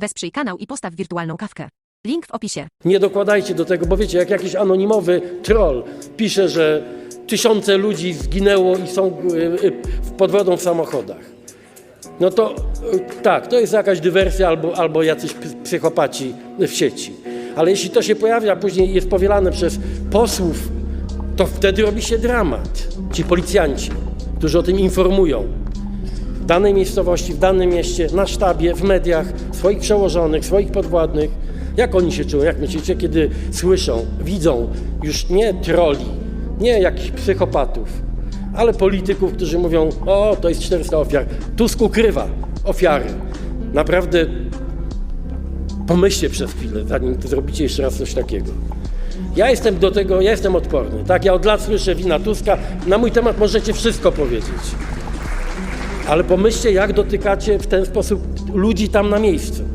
Wesprzyj kanał i postaw wirtualną kawkę. Link w opisie. Nie dokładajcie do tego, bo wiecie, jak jakiś anonimowy troll pisze, że tysiące ludzi zginęło i są y, y, pod wodą w samochodach. No to y, tak, to jest jakaś dywersja albo, albo jacyś psychopaci w sieci. Ale jeśli to się pojawia, później jest powielane przez posłów, to wtedy robi się dramat. Ci policjanci, którzy o tym informują danej miejscowości, w danym mieście, na sztabie, w mediach, swoich przełożonych, swoich podwładnych. Jak oni się czują? Jak myślicie, kiedy słyszą, widzą już nie troli, nie jakichś psychopatów, ale polityków, którzy mówią: O, to jest 400 ofiar. Tusk ukrywa ofiary. Naprawdę pomyślcie przez chwilę, zanim zrobicie jeszcze raz coś takiego. Ja jestem do tego, ja jestem odporny. Tak, ja od lat słyszę wina Tuska. Na mój temat możecie wszystko powiedzieć. Ale pomyślcie, jak dotykacie w ten sposób ludzi tam na miejscu.